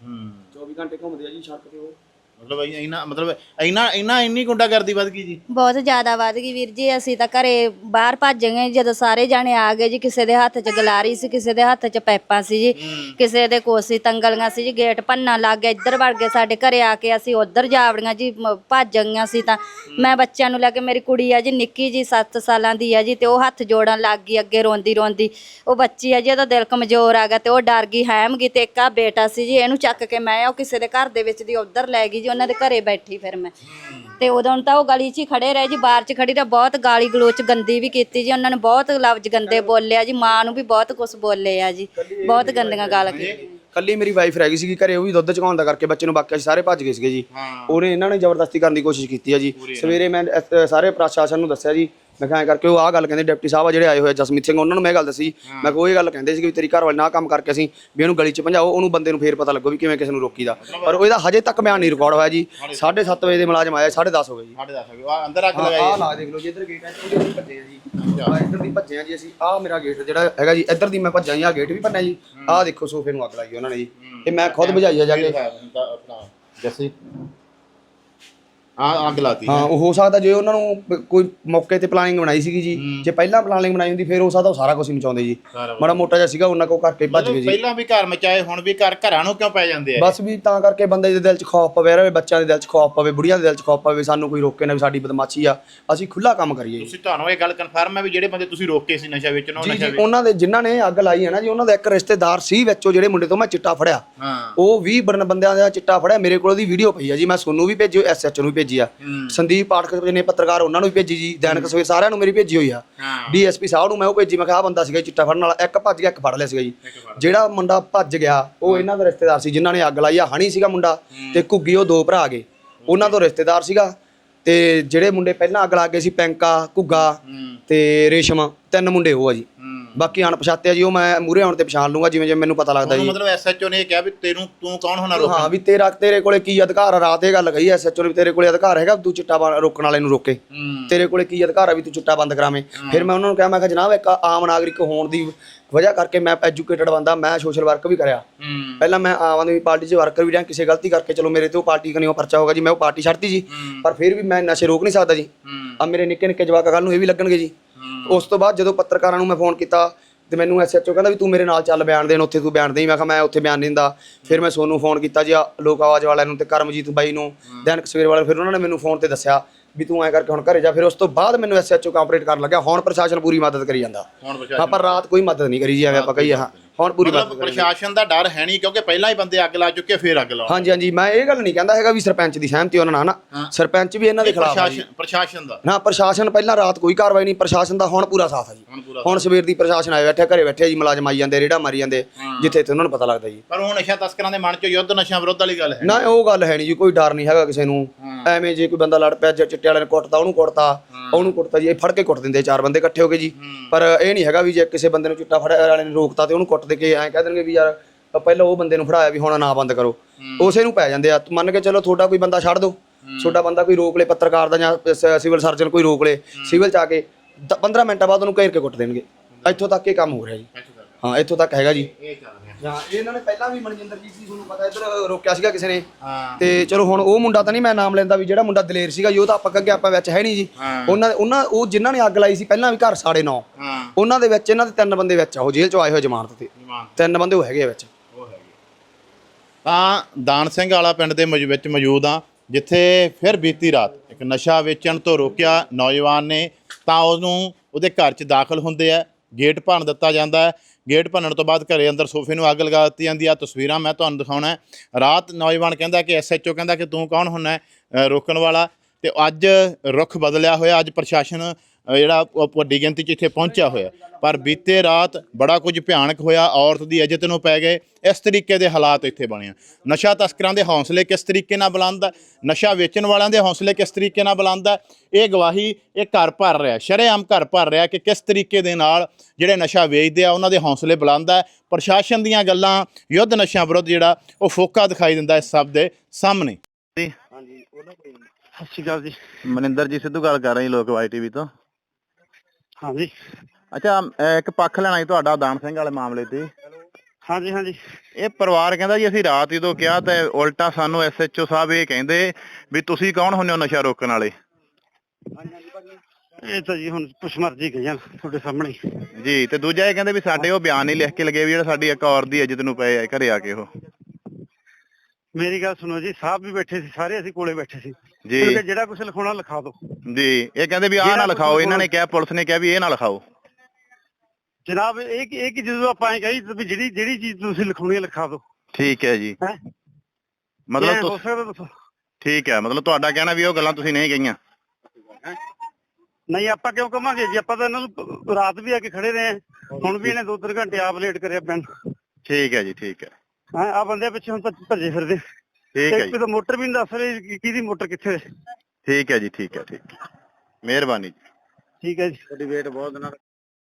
ਹੂੰ। 24 ਘੰਟੇ ਘੁੰਮਦੇ ਆ ਜੀ ਸੜਕ ਤੇ ਉਹ। ਮਤਲਬ ਇੰਨਾ ਮਤਲਬ ਇੰਨਾ ਇੰਨਾ ਇੰਨੀ ਗੁੰਡਾਗਰਦੀ ਵੱਧ ਗਈ ਜੀ। ਬਹੁਤ ਜ਼ਿਆਦਾ ਵੱਧ ਗਈ ਵੀਰ ਜੀ ਅਸੀਂ ਤਾਂ ਘਰੇ ਬਾਹਰ ਭੱਜ ਗਏ ਜਦੋਂ ਸਾਰੇ ਜਾਣੇ ਆ ਗਏ ਜੀ ਕਿਸੇ ਦੇ ਹੱਥ 'ਚ ਗਲਾਰੀ ਸੀ ਕਿਸੇ ਦੇ ਹੱਥ 'ਚ ਪੈਪਾਂ ਸੀ ਜੀ ਕਿਸੇ ਦੇ ਕੋਸੀ ਤੰਗਲੀਆਂ ਸੀ ਜੀ ਗੇਟ ਭੰਨਾ ਲੱਗ ਗਿਆ ਇੱਧਰ ਵੜ ਗਏ ਸਾਡੇ ਘਰੇ ਆ ਕੇ ਅਸੀਂ ਉੱਧਰ ਜਾਵੜੀਆਂ ਜੀ ਮ- ਭੱਜ ਗਈਆਂ ਸੀ ਤਾਂ। ਮੈਂ ਬੱਚਿਆਂ ਨੂੰ ਲੈ ਕੇ ਮੇਰੀ ਕੁੜੀ ਆ ਜੀ ਨਿੱਕੀ ਜੀ 7 ਸਾਲਾਂ ਦੀ ਆ ਜੀ ਤੇ ਉਹ ਹੱਥ ਜੋੜਨ ਲੱਗ ਗਈ ਅੱਗੇ ਰੋਂਦੀ ਰੋਂਦੀ। ਉਹ ਬੱਚੀ ਆ ਜੀ ਉਹਦਾ ਦਿਲ ਕਮਜ਼ੋਰ ਆ ਗਿਆ ਤੇ ਉਹ ਡਰ ਗਈ ਹੈਮ ਗਈ ਤੇ ਇੱਕ ਆ ਬੇਟਾ ਸੀ ਜੀ ਇਹਨੂੰ ਚੱਕ ਕੇ ਮੈਂ ਉਹ ਕਿਸੇ ਦੇ ਘਰ ਦੇ ਵਿੱਚ ਦੀ ਉੱਧਰ ਲੈ ਗਈ ਜੀ ਉਹਨਾਂ ਦੇ ਘਰੇ ਬੈਠੀ ਫਿਰ ਮੈਂ। ਤੇ ਉਦੋਂ ਤਾਂ ਉਹ ਗਲੀ 'ਚ ਹੀ ਖੜੇ ਰਹੇ ਜੀ ਬਾਹਰ 'ਚ ਖੜੀ ਤਾਂ ਬਹੁਤ ਗਾਲੀ ਗਲੋਚ ਗੰਦੀ ਵੀ ਕੀਤੀ ਜੀ ਉਹਨਾਂ ਨੇ ਬਹੁਤ ਲਫ਼ਜ਼ ਗੰਦੇ ਬੋਲਿਆ ਜੀ ਮਾਂ ਨੂੰ ਵੀ ਬਹੁਤ ਕੁਝ ਬੋਲੇ ਆ ਜੀ ਬਹੁਤ ਗੰਦੀਆਂ ਗਾਲਾਂ ਕੀਤੀ ਕੱਲੀ ਮੇਰੀ ਵਾਈਫ ਰਹਿ ਗਈ ਸੀਗੀ ਘਰੇ ਉਹ ਵੀ ਦੁੱਧ ਚਕਾਉਣ ਦਾ ਕਰਕੇ ਬੱਚੇ ਨੂੰ ਬਾਕੀ ਅਸੀਂ ਸਾਰੇ ਭੱਜ ਗਏ ਸੀਗੇ ਜੀ। ਉਹਨੇ ਇਹਨਾਂ ਨੇ ਜ਼ਬਰਦਸਤੀ ਕਰਨ ਦੀ ਕੋਸ਼ਿਸ਼ ਕੀਤੀ ਆ ਜੀ। ਸਵੇਰੇ ਮੈਂ ਅਹ, ਸਾਰੇ ਪ੍ਰਸ਼ਾਸਨ ਨੂੰ ਦੱਸਿਆ ਜੀ ਮੈਂ ਕਿਹਾ ਐਂ ਕਰਕੇ ਉਹ ਆਹ ਗੱਲ ਕਹਿੰਦੇ ਡਿਪਟੀ ਸਾਹਿਬ ਆ ਜਿਹੜੇ ਆਏ ਹੋਏ ਆ ਜਸਮੀਤ ਸਿੰਘ ਉਹਨਾਂ ਨੂੰ ਮੈਂ ਇਹ ਗੱਲ ਦੱਸੀ। ਮੈਂ ਕਿਹਾ ਉਹ ਇਹ ਗੱਲ ਕਹਿੰਦੇ ਸੀ ਕਿ ਵੀ ਤੇਰੀ ਘਰ ਵਾਲੀ ਨਾ ਕੰਮ ਕਰਕੇ ਅਸੀਂ ਵੀ ਇਹਨੂੰ ਗਲੀ 'ਚ ਭਜਾਓ ਉਹਨੂੰ ਬੰਦੇ ਨੂੰ ਫੇਰ ਪਤਾ ਲੱਗੋ ਵੀ ਕਿਵੇਂ ਕਿਸੇ ਨੂੰ ਰੋਕੀਦਾ। ਪਰ ਉਹਦਾ ਹਜੇ ਤੱਕ ਬਿਆਨ ਨਹੀਂ ਰਿਕਾਰਡ ਹੋਇਆ ਜੀ। 7:30 ਵਜੇ ਦੇ ਮੁਲਾਜ਼ਮ ਆਏ 10:30 ਹੋ ਗਏ ਜੀ। ਸਾਡੇ ਦੱਸ ਅੰਦਰ ਅੱਗ ਆਹ ਲਗਾਈ ਲਾ ਦੇਖ ਲਓ ਜੀ ਇੱਧਰ ਗੇਟ ਹੈ ਉਹਦੇ ਵੀ ਭੱਜੇ ਆ ਜੀ। ਆਹ ਇੱਧਰ ਦੀ ਭੱਜੇ ਆ ਜੀ ਅਸੀਂ। ਆਹ ਮੇਰਾ ਗੇਟ ਜਿਹੜਾ ਹੈਗਾ ਜੀ ਇੱਧਰ ਦੀ ਮੈਂ ਭੱਜਾਂ ਜੀ ਆਹ ਗੇਟ ਵੀ ਭੰਨਿਆ ਜੀ। ਆਹ ਦੇਖੋ ਸੋਫੇ ਨੂੰ ਅੱਗ ਲਾਈ ਉਹਨਾਂ ਨੇ ਜੀ। ਇਹ ਮੈਂ ਖੁਦ ਬੁਝਾਈ ਆ ਜਾ ਕੇ। ਆਪਣਾ। ਜੱਸੀ ਆ ਅੱਗ ਲਾਤੀ ਹਾਂ ਉਹ ਹੋ ਸਕਦਾ ਜੇ ਉਹਨਾਂ ਨੂੰ ਪ- ਕੋਈ ਮੌਕੇ ਤੇ ਪਲਾਨਿੰਗ ਬਣਾਈ ਸੀਗੀ ਜੀ। ਜੇ ਪਹਿਲਾਂ ਪਲਾਨਿੰਗ ਬਣਾਈ ਹੁੰਦੀ ਫਿਰ ਹੋ ਸਕਦਾ ਉਹ ਸਾਰਾ ਕੁਝ ਮਚਾਉਂਦੇ ਜੀ। ਮਾੜਾ ਮੋਟਾ ਜਿਹਾ ਸੀਗਾ ਉਹਨਾਂ ਕੋ ਕਰਕੇ ਭੱਜ ਗਏ ਜੀ। ਪਹਿਲਾਂ ਵੀ ਘਰ ਮਚਾਏ ਹੁਣ ਵੀ ਘਰ ਘਰਾਂ ਨੂੰ ਕਿਉਂ ਪੈ ਜਾਂਦੇ ਆ ਬਸ ਵੀ ਤਾਂ ਕਰਕੇ ਬੰਦੇ ਦੇ ਦਿਲ 'ਚ ਖੌਫ ਪਵੇ ਰਹੇ ਬੱਚਿਆਂ ਦੇ ਦਿਲ 'ਚ ਖੌਫ ਪਵੇ ਬੁੜੀਆਂ ਦੇ ਦਿਲ 'ਚ ਖੌਫ ਪਵੇ ਸਾਨੂੰ ਕੋਈ ਰੋਕੇ ਨਾ ਵੀ ਸਾਡੀ ਬਦਮਾਸ਼ੀ ਆ। ਅਸੀਂ ਖੁੱਲਾ ਕੰਮ ਕਰੀਏ ਜੀ। ਤੁਸੀਂ ਤੁਹਾਨੂੰ ਇਹ ਗੱਲ ਕਨਫਰਮ ਹੈ ਵੀ ਜਿਹੜੇ ਬੰਦੇ ਤੁਸੀਂ ਰੋਕੇ ਸੀ ਨਸ਼ਾ ਵੇਚਣ ਉਹ ਜੀ ਨਸ਼ਾ ਜੀ ਵੇਚ ਉਹਨਾਂ ਦੇ ਜਿਨ੍ਹਾਂ ਨੇ ਅੱਗ ਲਾਈ ਹੈ ਨਾ ਜੀ ਉਹਨਾਂ ਦਾ ਇੱਕ ਰਿਸ਼ਤੇਦਾਰ ਸੀ ਵਿੱਚੋਂ ਜਿਹੜੇ ਮੁੰਡੇ ਤੋਂ ਮੈਂ ਚਿੱਟਾ ਫੜਿਆ। ਹਾਂ। ਉਹ 20 ਬਰਨ ਬੰਦਿਆਂ ਦਾ ਚਿੱਟਾ ਫੜਿਆ ਮੇਰੇ ਕੋਲ ਉਹਦੀ ਵੀਡੀਓ ਪਈ ਆ ਜੀ ਮੈਂ ਸੋਨੂੰ ਵੀ ਭੇਜੀ ਐਸਐਚ ਨੂੰ ਵੀ ਭੇਜੀ ਆ। ਸੰਦੀਪ ਪਾਠਕ ਨੇ ਪੱਤਰਕਾਰ ਉਹਨਾਂ ਨੂੰ ਵੀ ਭੇਜੀ ਜੀ। ਦੈਨਿਕ ਸਵੇਰ ਸਾਰਿਆਂ ਨੂੰ ਮੇਰੀ ਭੇਜੀ ਹੋਈ ਆ। ਡੀਐਸਪੀ ਸਾਹਿਬ ਨੂੰ ਮੈਂ ਉਹ ਭੇਜੀ। ਮੈਂ ਕਿਹਾ ਆਹ ਬੰਦਾ ਸੀਗਾ ਚਿੱਟਾ ਫੜਨ ਵਾਲਾ। ਇੱਕ ਭੱਜ ਗਿਆ ਇੱਕ ਫੜ ਲਿਆ ਸੀਗਾ ਜੀ। ਜਿਹੜਾ ਮੁੰਡਾ ਭੱਜ ਗਿਆ ਉਹ ਇਹਨਾਂ ਦਾ ਰਿਸ਼ਤੇਦਾਰ ਸੀ ਜਿਨ੍ਹਾਂ ਨੇ ਅੱਗ ਲਾਈ ਆ ਹਣੀ ਸੀਗਾ ਮੁੰਡਾ ਤੇ ਘੁੱਗੀ ਉਹ ਦੋ ਭਰਾ ਗਏ। ਉਹਨਾਂ ਤੋਂ ਰਿਸ਼ਤੇਦਾਰ ਸੀਗਾ ਤੇ ਜਿਹੜੇ ਮੁੰਡੇ ਪਹਿਲਾਂ ਅੱਗ ਲਾ ਗਏ ਸੀ ਪੈਂਕਾ ਘੁੱਗਾ ਤੇ ਰੇਸ਼ਮ ਤਿੰਨ ਮੁੰਡੇ ਉਹ ਆ ਜੀ। ਬਾਕੀ ਅਣਪਛਾਤੇ ਆ ਜੀ ਉਹ ਮੈਂ ਮੂਰੇ ਆਉਣ ਤੇ ਪਛਾਣ ਲੂੰਗਾ ਜਿਵੇਂ ਜਿਵੇਂ ਮੈਨੂੰ ਪਤਾ ਲੱਗਦਾ ਜੀ। ਮਤਲਬ ਐਸਐਚਓ ਨੇ ਇਹ ਕਿਹਾ ਵੀ ਤੈਨੂੰ ਤੂੰ ਕੌਣ ਹੋਣਾ ਰੋਕਣ? ਹਾਂ ਵੀ ਤੇਰਾ ਤੇਰੇ ਕੋਲੇ ਕੀ ਅਧਿਕਾਰ ਆ? ਰਾਤ ਇਹ ਗੱਲ ਕਹੀ ਐਸਐਚਓ ਨੇ ਵੀ ਤੇਰੇ ਕੋਲੇ ਅਧਿਕਾਰ ਹੈਗਾ ਤੂੰ ਚਿੱਟਾ ਰੋਕਣ ਵਾਲੇ ਨੂੰ ਰੋਕੇ। ਤੇਰੇ ਕੋਲੇ ਕੀ ਅਧਿਕਾਰ ਆ ਵੀ ਤੂੰ ਚਿੱਟਾ ਬੰਦ ਕਰਾਵੇਂ? ਫਿਰ ਮੈਂ ਉਹਨਾਂ ਨੂੰ ਕਿਹਾ ਮੈਂ ਕਿਹਾ ਜਨਾਬ ਇੱਕ ਆਮ ਨਾਗਰਿਕ ਹੋਣ ਦੀ ਵਜ੍ਹਾ ਕਰਕੇ ਮੈਂ ਐਜੂਕੇਟਡ ਬੰਦਾ ਮੈਂ ਸੋਸ਼ਲ ਵਰਕ ਵੀ ਕਰਿਆ। ਪਹਿਲਾਂ ਮੈਂ ਆਮ ਆਦਮੀ ਪਾਰਟੀ 'ਚ ਵਰਕਰ ਵੀ ਰਿਹਾ ਕਿਸੇ ਗਲਤੀ ਕਰਕੇ ਚਲੋ ਮੇਰੇ ਤੇ ਉਹ ਪਾਰਟੀ ਕਨੀਓ ਪਰਚਾ ਹੋਗਾ ਜੀ ਮੈਂ ਉਹ ਪਾਰਟੀ ਛੱਡਤੀ ਜੀ। ਪਰ ਫਿਰ ਵੀ ਮੈਂ ਨਸ਼ੇ ਰੋਕ ਨਹੀਂ ਸਕਦਾ ਜੀ। ਆ ਮੇਰੇ ਨਿੱਕੇ ਨਿੱਕੇ ਜਵਾਕ ਕੱਲ ਨੂੰ ਇਹ ਵੀ ਲੱਗਣਗੇ ਜੀ। ਉਸ ਤੋਂ ਬਾਅਦ ਜਦੋਂ ਪੱਤਰਕਾਰਾਂ ਨੂੰ ਮੈਂ ਫੋਨ ਕੀਤਾ ਤੇ ਮੈਨੂੰ ਐਸਐਚਓ ਕਹਿੰਦਾ ਵੀ ਤੂੰ ਮੇਰੇ ਨਾਲ ਚੱਲ ਬਿਆਨ ਦੇਣ ਉੱਥੇ ਤੂੰ ਬਿਆਨ ਦੇਈ। ਮੈਂ ਕਿਹਾ ਮੈਂ ਉੱਥੇ ਬਿਆਨ ਨਹੀਂ ਦਿੰਦਾ। ਫਿਰ ਮੈਂ ਸੋਨੂੰ ਫੋਨ ਕੀਤਾ ਜੀ ਆਹ ਲੋਕ ਆਵਾਜ਼ ਵਾਲਿਆਂ ਨੂੰ ਤੇ ਕਰਮਜੀਤ ਬਾਈ ਨੂੰ ਦੈਨਿਕ ਸਵੇਰ ਵਾਲੇ ਫਿਰ ਉਹਨਾਂ ਨੇ ਮੈਨੂੰ ਫੋਨ ਤੇ ਦੱਸਿਆ ਵੀ ਤੂੰ ਐ ਕਰਕੇ ਹੁਣ ਘਰੇ ਜਾ। ਫਿਰ ਉਸ ਤੋਂ ਬਾਅਦ ਮੈਨੂੰ ਐਸਐਚਓ ਕੰਪਲੀਟ ਕਰਨ ਲੱਗਿਆ। ਹੁਣ ਪ੍ਰਸ਼ਾਸਨ ਪੂਰੀ ਮਦਦ ਕਰੀ ਜਾਂਦਾ। ਹਾਂ ਪਰ ਰਾਤ ਕੋਈ ਮਦਦ ਨਹੀਂ ਕਰੀ ਜੀ ਐਵੇਂ ਆਪਾਂ ਕਹੀਏ ਹਾਂ। ਹੁਣ ਪੂਰੀ ਮਤਲਬ ਪ੍ਰਸ਼ਾਸਨ ਦਾ ਡਰ ਹੈ ਨਹੀਂ ਕਿਉਂਕਿ ਪਹਿਲਾਂ ਹੀ ਬੰਦੇ ਅੱਗ ਲਾ ਚੁੱਕੇ ਫਿਰ ਅੱਗ ਲਾਉਣ। ਹਾਂਜੀ ਹਾਂਜੀ ਮੈਂ ਇਹ ਗੱਲ ਨਹੀਂ ਕਹਿੰਦਾ ਹੈਗਾ ਵੀ ਸਰਪੰਚ ਦੀ ਸਹਿਮਤੀ ਉਹਨਾਂ ਨਾਲ ਨਾ। ਸਰਪੰਚ ਵੀ ਇਹਨਾਂ ਦੇ ਖਿਲਾਫ ਆ ਜੀ। ਪ੍ਰਸ਼ਾਸਨ ਪ੍ਰਸ਼ਾਸਨ ਦਾ। ਨਾ ਪ੍ਰਸ਼ਾਸਨ ਪਹਿਲਾਂ ਰਾਤ ਕੋਈ ਕਾਰਵਾਈ ਨਹੀਂ ਪ੍ਰਸ਼ਾਸਨ ਦਾ ਹੁਣ ਪੂਰਾ ਸਾਥ ਹੈ ਜੀ। ਹੁਣ ਪੂਰਾ ਹੁਣ ਸਵੇਰ ਦੀ ਪ੍ਰਸ਼ਾਸਨ ਆਇਆ ਬੈਠਾ ਘਰੇ ਬੈਠੇ ਜੀ ਮੁਲਾਜ਼ਮ ਆਈ ਜਾਂਦੇ ਰੇੜਾ ਮਾਰੀ ਜਾਂਦੇ ਜਿੱਥੇ ਤੇ ਉਹਨਾਂ ਨੂੰ ਪਤਾ ਲੱਗਦਾ ਜੀ। ਪਰ ਹੁਣ ਨਸ਼ਾ ਤਸਕਰਾਂ ਦੇ ਮਨ 'ਚ ਯੁੱਧ ਨਸ਼ਾ ਵਿਰੋਧ ਵਾਲੀ ਗੱਲ ਹੈ। ਨਾ ਉਹ ਗੱਲ ਹੈ ਨਹੀਂ ਜੀ ਕੋਈ ਡਰ ਨਹੀਂ ਹੈਗਾ ਕਿਸੇ ਨੂੰ। ਐਵੇਂ ਜੇ ਕੋਈ ਬੰਦਾ ਲੜ ਪਿਆ ਜੇ ਚਿੱਟੇ ਵਾਲੇ ਨੇ ਕੁੱਟਤਾ ਉਹਨੂੰ ਕੁੱਟਤਾ ਉਹਨੂੰ ਕੁੱਟਤਾ ਜੀ ਇਹ ਫੜ ਕੇ ਕੁੱਟ ਦਿੰਦੇ ਚਾਰ ਬੰਦੇ ਇਕੱਠੇ ਹੋ ਕੇ ਜੀ। ਪਰ ਇਹ ਨਹੀਂ ਹੈਗਾ ਵੀ ਜੇ ਕਿਸੇ ਬੰਦੇ ਨੂੰ ਚਿੱਟਾ ਫੜਿਆ ਵਾਲੇ ਨੇ ਰੋਕਤਾ ਤੇ ਉਹਨੂੰ ਕੁੱਟ ਦੇ ਕੇ ਐਂ ਕਹਿ ਦੇਣਗੇ ਵੀ ਯਾਰ ਪਹਿਲਾਂ ਉਹ ਬੰਦੇ ਨੂੰ ਫੜਾਇਆ ਵੀ ਹੁਣ ਨਾ ਬੰਦ ਕਰੋ। ਉਸੇ ਨੂੰ ਪੈ ਜਾਂਦੇ ਆ। ਮੰਨ ਕੇ ਚਲੋ ਤੁਹਾਡਾ ਕੋਈ ਬੰਦਾ ਛੱਡ ਦਿਓ ਤੁਹਾਡਾ ਬੰਦਾ ਕੋਈ ਰੋਕ ਲੇ ਪੱਤਰਕਾਰ ਦਾ ਜਾਂ ਸਿਵਲ ਸਰਜਨ ਕੋਈ ਰੋਕ ਲੇ ਸਿਵਲ ਚ ਆ ਕੇ ਦ- 15 ਮਿੰਟਾਂ ਬਾਅਦ ਉਹਨੂੰ ਘੇਰ ਕੇ ਕੁੱਟ ਦੇਣਗੇ। ਇੱਥੋਂ ਤੱਕ ਇਹ ਕੰਮ ਹੋ ਰਿਹਾ ਜੀ। ਹਾਂ ਇੱਥੋਂ ਤੱਕ ਹੈਗਾ ਜੀ। ਹਾਂ ਇਹਨਾਂ ਨੇ ਪਹਿਲਾਂ ਵੀ ਮਨਜਿੰਦਰ ਜੀ ਸੀ ਤੁਹਾਨੂੰ ਪਤਾ ਇੱਧਰ ਰੋਕਿਆ ਸੀਗਾ ਕਿਸੇ ਨੇ। ਹਾਂ। ਤੇ ਚਲੋ ਹੁਣ ਉਹ ਮੁੰਡਾ ਤਾਂ ਨਹੀਂ ਮੈਂ ਨਾਮ ਲੈਂਦਾ ਵੀ ਜਿਹੜਾ ਮੁੰਡਾ ਦਲੇਰ ਸੀਗਾ ਜੀ ਉਹ ਤਾਂ ਆਪਾਂ ਅੱਗੇ ਆਪਾਂ ਵਿੱਚ ਹੈ ਨਹੀਂ ਜੀ। ਹਾਂ। ਉਹਨਾਂ ਉਹਨਾਂ ਉਹ ਜਿਨ੍ਹਾਂ ਨੇ ਅੱਗ ਲਾਈ ਸੀ ਪਹਿਲਾਂ ਵੀ ਘਰ ਸਾੜੇ ਨੌ। ਹਾਂ। ਉਹਨਾਂ ਦੇ ਵਿੱਚ ਇਹਨਾਂ ਦੇ ਤਿੰਨ ਬੰਦੇ ਵਿੱਚ ਆ ਉਹ ਜੇਲ੍ਹ ਚੋਂ ਆਏ ਹੋਏ ਜ਼ਮਾਨਤ ਤੇ। ਇਮਾਨ ਤਿੰਨ ਬੰਦੇ ਉਹ ਹੈਗੇ ਆ ਵਿੱਚ। ਉਹ ਹੈਗੀ ਤਾਂ ਦਾਨ ਸਿੰਘ ਵਾਲਾ ਪਿੰਡ ਦੇ ਮੌਜੂ- ਵਿੱਚ ਮੌਜੂਦ ਆ ਜਿੱਥੇ ਫਿਰ ਬੀਤੀ ਰਾਤ ਇੱਕ ਨਸ਼ਾ ਵੇਚਣ ਤੋਂ ਰੋਕਿਆ ਨੌਜਵਾਨ ਨੇ ਤਾਂ ਉਹਨੂੰ ਉਹਦੇ ਘਰ 'ਚ ਦਾਖਲ ਹੁੰਦੇ ਆ। ਗੇਟ ਭੰਨ ਦਿੱਤਾ ਜਾਂਦਾ ਹੈ। ਗੇਟ ਭੰਨਣ ਤੋਂ ਬਾਅਦ ਘਰੇ ਅੰਦਰ ਸੋਫੇ ਨੂੰ ਅੱਗ ਲਗਾ ਦਿੱਤੀ ਜਾਂਦੀ ਆ। ਤਸਵੀਰਾਂ ਮੈਂ ਤੁਹਾਨੂੰ ਦਿਖਾਉਣਾ ਰਾਤ ਨੌਜਵਾਨ ਕਹਿੰਦਾ ਕਿ ਐਸਐਚਓ ਕਹਿੰਦਾ ਕਿ ਤੂੰ ਕੌਣ ਹੁੰਨਾ ਹੈ? ਰੋਕਣ ਵਾਲਾ। ਤੇ ਅੱਜ ਰੁਖ ਬਦਲਿਆ ਹੋਇਆ। ਅੱਜ ਪ੍ਰਸ਼ਾਸਨ ਜਿਹੜਾ ਉਹ ਵੱਡੀ ਗਿਣਤੀ 'ਚ ਇੱਥੇ ਪਹੁੰਚਿਆ ਹੋਇਆ ਪਰ ਬੀਤੇ ਰਾਤ ਬੜਾ ਕੁਝ ਭਿਆਨਕ ਹੋਇਆ, ਔਰਤ ਦੀ ਇੱਜ਼ਤ ਨੂੰ ਪੈ ਗਏ। ਇਸ ਤਰੀਕੇ ਦੇ ਹਾਲਾਤ ਇੱਥੇ ਬਣੇ ਆ। ਨਸ਼ਾ ਤਸਕਰਾਂ ਦੇ ਹੌਸਲੇ ਕਿਸ ਤਰੀਕੇ ਨਾਲ ਬੁਲੰਦ ਨਸ਼ਾ ਵੇਚਣ ਵਾਲਿਆਂ ਦੇ ਹੌਸਲੇ ਕਿਸ ਤਰੀਕੇ ਨਾਲ ਬੁਲੰਦ ਇਹ ਗਵਾਹੀ ਇਹ ਘਰ ਭਰ ਰਿਹਾ ਸ਼ਰੇਆਮ ਘਰ ਭਰ ਰਿਹਾ ਕਿ ਕਿਸ ਤਰੀਕੇ ਦੇ ਨਾਲ ਜਿਹੜੇ ਨਸ਼ਾ ਵੇਚਦੇ ਆ, ਉਹਨਾਂ ਦੇ ਹੌਸਲੇ ਬੁਲੰਦ ਪ੍ਰਸ਼ਾਸਨ ਦੀਆਂ ਗੱਲਾਂ, ਯੁੱਧ ਨਸ਼ਿਆਂ ਵਿਰੁੱਧ ਜਿਹੜਾ ਉਹ ਫੋਕਾ ਦਿਖਾਈ ਦਿੰਦਾ ਇਸ ਸਭ ਦੇ ਸਾਹਮਣੇ। ਸਤਿ ਸ਼੍ਰੀ ਅਕਾਲ ਜੀ। ਮਨਿੰਦਰ ਜੀ, ਸਿੱਧੂ ਗੱਲ ਕਰ ਰਹੇ ਲੋਕ ਵਾਈ ਟੀਵੀ ਤੋਂ। ਹਾਂਜੀ। ਅੱਛਾ ਅਹ ਇੱਕ ਪੱਖ ਲੈਣਾ ਸੀ ਤੁਹਾਡਾ ਦਾਨ ਸਿੰਘ ਵਾਲੇ ਮਾਮਲੇ ਤੇ। ਹਾਂਜੀ ਹਾਂਜੀ। ਇਹ ਪਰਿਵਾਰ ਕਹਿੰਦਾ ਜੀ ਅਸੀਂ ਰਾਤ ਜਦੋਂ ਕਿਹਾ ਤੇ ਉਲਟਾ ਸਾਨੂੰ ਐਸਐਚਓ ਸਾਹਿਬ ਇਹ ਕਹਿੰਦੇ ਵੀ ਤੁਸੀਂ ਕੌਣ ਹੁੰਦੇ ਹੋ ਨਸ਼ਾ ਰੋਕਣ ਵਾਲੇ? ਇਹ ਤਾਂ ਜੀ ਹੁਣ ਕੁਛ ਮਰਜ਼ੀ ਤੁਹਾਡੇ ਸਾਹਮਣੇ। ਹੀ। ਜੀ ਤੇ ਦੂਜਾ ਇਹ ਕਹਿੰਦੇ ਵੀ ਸਾਡੇ ਉਹ ਬਿਆਨ ਨਹੀਂ ਲਿਖ ਕੇ ਲਗੇ ਵੀ ਜਿਹੜਾ ਸਾਡੀ ਇੱਕ ਔਰਤ ਦੀ ਇੱਜ਼ਤ ਨੂੰ ਪਏ ਆ ਘਰੇ ਆ ਕੇ ਉਹ। ਮੇਰੀ ਗੱਲ ਸੁਣੋ ਜੀ ਸਾਹਿਬ ਵੀ ਬੈਠੇ ਸੀ ਸਾਰੇ ਅਸੀਂ ਕੋਲੇ ਬੈਠੇ ਸੀ। ਜੀ। ਕਿਉਂਕਿ ਜਿਹੜਾ ਕੁਝ ਲਿਖਾਉਣਾ ਲਿਖਾ ਦਿਓ। ਜੀ ਇਹ ਕਹਿੰਦੇ ਵੀ ਆਹ ਨਾ ਲਿਖਾਓ ਇਹਨਾਂ ਨੇ ਕਿਹਾ ਪੁਲਿਸ ਨੇ ਕਿਹਾ ਵੀ ਇਹ ਨਾ ਲਿਖਾਓ। ਜਨਾਬ ਇਹ ਕੀ- ਇਹ ਕਿ ਜਦੋਂ ਆਪਾਂ ਐਂ ਕਹੀ ਵੀ ਜਿਹੜੀ ਜਿਹੜੀ ਚੀਜ਼ ਤੁਸੀਂ ਲਿਖਾਉਣੀ ਹੈ ਲਿਖਾ ਦਿਓ। ਠੀਕ ਹੈ ਜੀ। ਹੈਂ? ਮਤਲਬ ਜੇ ਹੋ ਤੁਸ- ਸਕਦਾ ਦੱਸੋ? ਠੀਕ ਹੈ ਮਤਲਬ ਤੁਹਾਡਾ ਕਹਿਣਾ ਵੀ ਉਹ ਗੱਲਾਂ ਤੁਸੀਂ ਨਹੀਂ ਕਹੀਆਂ। ਨਹੀਂ ਆਪਾਂ ਕਿਉਂ ਕਵਾਂਗੇ? ਜੀ ਆਪਾਂ ਤਾਂ ਇਹਨਾਂ ਨੂੰ ਰਾਤ ਵੀ ਆ ਕੇ ਖੜੇ ਰਹੇ ਹਾਂ। ਹੁਣ ਵੀ ਇਹਨੇ ਦੋ ਤਿੰਨ ਘੰਟੇ ਆਪ ਲੇਟ ਕਰਿਆ ਪੈਨ ਠੀਕ ਹੈ ਜੀ ਠੀਕ ਹੈ। ਹਾਂ? ਆ ਬੰਦੇ ਪਿੱਛੇ ਹੁਣ ਭੱਜ- ਭੱਜੇ ਫਿਰਦੇ। ਠੀਕ ਹੈ ਜੀ ਤਾਂ ਮੋਟਰ ਵੀ ਨਹੀਂ ਦੱਸ ਰਹੇ ਕਿ- ਕਿਹਦੀ ਮੋਟਰ ਕਿੱਥੇ ਹੈ। ਠੀਕ ਹੈ ਜੀ ਠੀਕ ਹੈ ਠੀਕ ਹੈ। ਮਿਹਰਬਾਨੀ ਜੀ ਠੀਕ ਹੈ ਜੀ ਤੁਹਾਡੀ ਵੇਟ ਬਹੁਤ ਦਿਨਾਂ